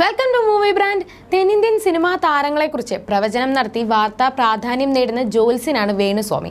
Welcome to movie brand തെന്നിന്ത്യൻ cinema താരങ്ങളെക്കുറിച്ച് പ്രവചനം നടത്തി വാർത്താ പ്രാധാന്യം നേടുന്ന ജോൽസിനാണ് വേണുസ്വാമി.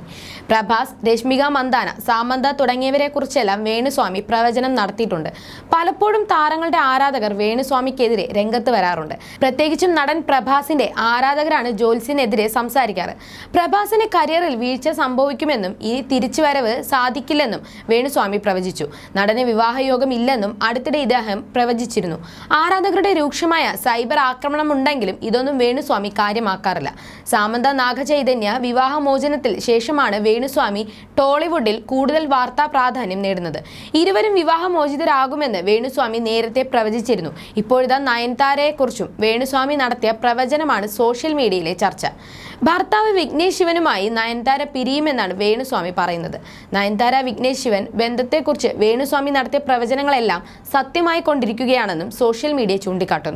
പ്രഭാസ് രശ്മിക മന്ദാന സാമന്ത തുടങ്ങിയവരെക്കുറിച്ചെല്ലാം വേണുസ്വാമി പ്രവചനം നടത്തിയിട്ടുണ്ട്. പലപ്പോഴും താരങ്ങളുടെ ആരാധകർ വേണുസ്വാമിക്കെതിരെ രംഗത്ത് വരാറുണ്ട്. പ്രത്യേകിച്ചും നടൻ പ്രഭാസിന്റെ ആരാധകരാണ് ജോൽസിനെതിരെ സംസാരിക്കാറ്. പ്രഭാസിന്റെ കരിയറിൽ വീഴ്ച സംഭവിക്കുമെന്നും ഈ തിരിച്ചുവരവ് സാധിക്കില്ലെന്നും വേണുസ്വാമി പ്രവചിച്ചു. നടന് വിവാഹയോഗം ഇല്ലെന്നും അടുത്തിടെ ഇദ്ദേഹം പ്രവചിച്ചിരുന്നു. ആരാധകരുടെ രൂക്ഷമായ സൈബർ ആക്രമണം ഉണ്ടെങ്കിലും ഇതൊന്നും വേണുസ്വാമി കാര്യമാക്കാറില്ല. സാമന്ത നാഗചൈതന്യ വിവാഹമോചനത്തിൽ ശേഷമാണ് വേണുസ്വാമി ടോളിവുഡിൽ കൂടുതൽ വാർത്താ പ്രാധാന്യം നേടുന്നത്. ഇരുവരും വിവാഹമോചിതരാകുമെന്ന് വേണുസ്വാമി നേരത്തെ പ്രവചിച്ചിരുന്നു. ഇപ്പോഴിതാ നയൻതാരയെക്കുറിച്ചും വേണുസ്വാമി നടത്തിയ പ്രവചനമാണ് സോഷ്യൽ മീഡിയയിലെ ചർച്ച. ഭർത്താവ് വിഘ്നേഷ് ശിവനുമായി നയൻതാര പിരിയുമെന്നാണ് വേണുസ്വാമി പറയുന്നത്. നയൻതാര വിഘ്നേഷ് ശിവൻ ബന്ധത്തെക്കുറിച്ച് വേണുസ്വാമി നടത്തിയ പ്രവചനങ്ങളെല്ലാം സത്യമായി കൊണ്ടിരിക്കുകയാണെന്നും സോഷ്യൽ മീഡിയ ചൂണ്ടിക്കാട്ടുന്നു.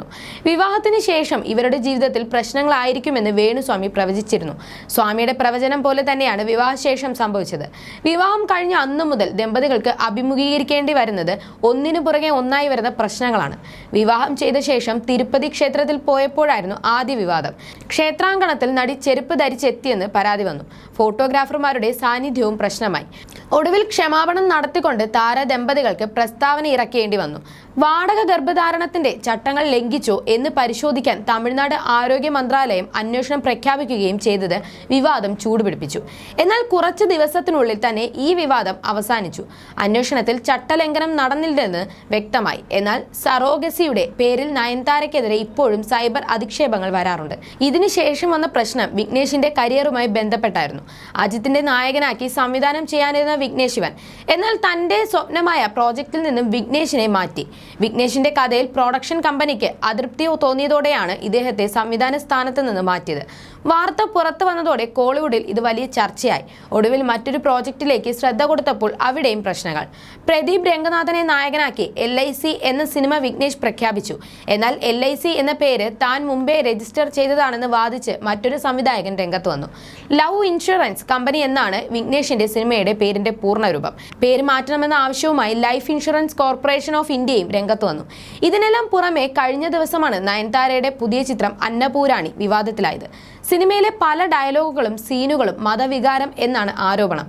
വിവാഹത്തിന് ശേഷം ഇവരുടെ ജീവിതത്തിൽ പ്രശ്നങ്ങളായിരിക്കുമെന്ന് വേണുസ്വാമി പ്രവചിച്ചിരുന്നു. സ്വാമിയുടെ പ്രവചനം പോലെ തന്നെയാണ് വിവാഹശേഷം സംഭവിച്ചത്. വിവാഹം കഴിഞ്ഞ അന്നു മുതൽ ദമ്പതികൾക്ക് അഭിമുഖീകരിക്കേണ്ടി വരുന്നത് ഒന്നിനു പുറകെ ഒന്നായി വരുന്ന പ്രശ്നങ്ങളാണ്. വിവാഹം ചെയ്ത ശേഷം തിരുപ്പതി ക്ഷേത്രത്തിൽ പോയപ്പോഴായിരുന്നു ആദ്യ വിവാദം. ക്ഷേത്രാങ്കണത്തിൽ നടി ചെരുപ്പ് ധരിച്ചെത്തിയെന്ന് പരാതി വന്നു. ഫോട്ടോഗ്രാഫർമാരുടെ സാന്നിധ്യവും പ്രശ്നമായി. ഒടുവിൽ ക്ഷമാപണം നടത്തിക്കൊണ്ട് താര ദമ്പതികൾക്ക് പ്രസ്താവന ഇറക്കേണ്ടി വന്നു. വാടക ഗർഭധാരണത്തിന്റെ ചട്ടങ്ങൾ ലംഘിച്ചോ എന്ന് പരിശോധിക്കാൻ തമിഴ്നാട് ആരോഗ്യ മന്ത്രാലയം അന്വേഷണം പ്രഖ്യാപിക്കുകയും ചെയ്തത് വിവാദം ചൂടുപിടിപ്പിച്ചു. എന്നാൽ കുറച്ച് ദിവസത്തിനുള്ളിൽ തന്നെ ഈ വിവാദം അവസാനിച്ചു. അന്വേഷണത്തിൽ ചട്ടലംഘനം നടന്നില്ലെന്ന് വ്യക്തമായി. എന്നാൽ സറോഗസിയുടെ പേരിൽ നയൻതാരയ്ക്കെതിരെ ഇപ്പോഴും സൈബർ അധിക്ഷേപങ്ങൾ വരാറുണ്ട്. ഇതിനുശേഷം വന്ന പ്രശ്നം വിഘ്നേഷിന്റെ കരിയറുമായി ബന്ധപ്പെട്ടായിരുന്നു. അജിത്തിന്റെ നായകനാക്കി സംവിധാനം ചെയ്യാനിരുന്ന വിഘ്നേഷ് ശിവൻ എന്നാൽ തന്റെ സ്വപ്നമായ പ്രോജക്റ്റിൽ നിന്നും വിഘ്നേഷിനെ മാറ്റി. വിഘ്നേഷിന്റെ കഥയിൽ പ്രൊഡക്ഷൻ കമ്പനിക്ക് അതൃപ്തി തോന്നിയതോടെയാണ് ഇദ്ദേഹത്തെ സംവിധാന സ്ഥാനത്ത് നിന്ന് മാറ്റിയത്. വാർത്ത പുറത്തു വന്നതോടെ കോളിവുഡിൽ ഇത് വലിയ ചർച്ചയായി. ഒടുവിൽ മറ്റൊരു പ്രോജക്റ്റിലേക്ക് ശ്രദ്ധ കൊടുത്തപ്പോൾ അവിടെയും പ്രശ്നങ്ങൾ. പ്രദീപ് രംഗനാഥനെ നായകനാക്കി എൽ എന്ന സിനിമ വിഘ്നേഷ് പ്രഖ്യാപിച്ചു. എന്നാൽ എൽ എന്ന പേര് താൻ മുമ്പേ രജിസ്റ്റർ ചെയ്തതാണെന്ന് വാദിച്ച് മറ്റൊരു സംവിധായകൻ രംഗത്ത് വന്നു. ലവ് ഇൻഷുറൻസ് കമ്പനി എന്നാണ് വിഘ്നേഷിന്റെ സിനിമയുടെ പേരിന്റെ പൂർണരൂപം പേര് മാറ്റണമെന്ന ആവശ്യവുമായി ലൈഫ് ഇൻഷുറൻസ് കോർപ്പറേഷൻ ഓഫ് ഇന്ത്യയും രംഗത്ത് വന്നു. ഇതിനെല്ലാം പുറമെ കഴിഞ്ഞ ദിവസമാണ് നയൻതാരയുടെ പുതിയ ചിത്രം അന്നപൂരാണി വിവാദത്തിലായത്. സിനിമയിലെ പല ഡയലോഗുകളും സീനുകളും മതവികാരം എന്നാണ് ആരോപണം.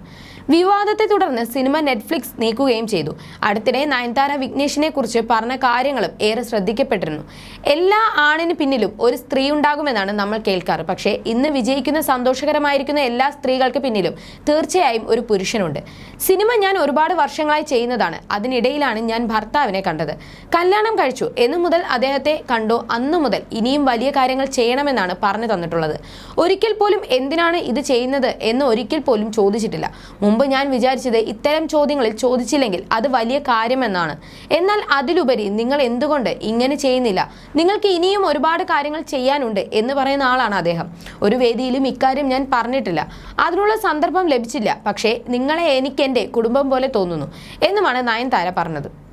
വിവാദത്തെ തുടർന്ന് സിനിമ നെറ്റ്ഫ്ലിക്സ് നീക്കുകയും ചെയ്തു. അടുത്തിടെ നയൻതാര വിഘ്നേഷിനെ കുറിച്ച് പറഞ്ഞ കാര്യങ്ങളും ഏറെ ശ്രദ്ധിക്കപ്പെട്ടിരുന്നു. എല്ലാ ആണിന് പിന്നിലും ഒരു സ്ത്രീ ഉണ്ടാകുമെന്നാണ് നമ്മൾ കേൾക്കാറ്. പക്ഷേ ഇന്ന് വിജയിക്കുന്ന സന്തോഷകരമായിരിക്കുന്ന എല്ലാ സ്ത്രീകൾക്ക് പിന്നിലും തീർച്ചയായും ഒരു പുരുഷനുണ്ട്. സിനിമ ഞാൻ ഒരുപാട് വർഷങ്ങളായി ചെയ്യുന്നതാണ്. അതിനിടയിലാണ് ഞാൻ ഭർത്താവിനെ കണ്ടത്. കല്യാണം കഴിച്ചു. എന്നു മുതൽ അദ്ദേഹത്തെ കണ്ടോ. അന്നു മുതൽ ഇനിയും വലിയ കാര്യങ്ങൾ ചെയ്യണമെന്നാണ് പറഞ്ഞു തന്നിട്ടുള്ളത്. ഒരിക്കൽ പോലും എന്തിനാണ് ഇത് ചെയ്യുന്നത് എന്ന് ഒരിക്കൽ പോലും ചോദിച്ചിട്ടില്ല. മുമ്പ് ഞാൻ വിചാരിച്ചത് ഇത്തരം ചോദ്യങ്ങളിൽ ചോദിച്ചില്ലെങ്കിൽ അത് വലിയ കാര്യമെന്നാണ്. എന്നാൽ അതിലുപരി നിങ്ങൾ എന്തുകൊണ്ട് ഇങ്ങനെ ചെയ്യുന്നില്ല? നിങ്ങൾക്ക് ഇനിയും ഒരുപാട് കാര്യങ്ങൾ ചെയ്യാനുണ്ട് എന്ന് പറയുന്ന ആളാണ് അദ്ദേഹം. ഒരു വേദിയിലും ഇക്കാര്യം ഞാൻ പറഞ്ഞിട്ടില്ല. അതിനുള്ള സന്ദർഭം ലഭിച്ചില്ല. പക്ഷേ നിങ്ങളെ എനിക്ക് എന്റെ കുടുംബം പോലെ തോന്നുന്നു. എന്നുമാണ് നയൻതാര പറഞ്ഞത്.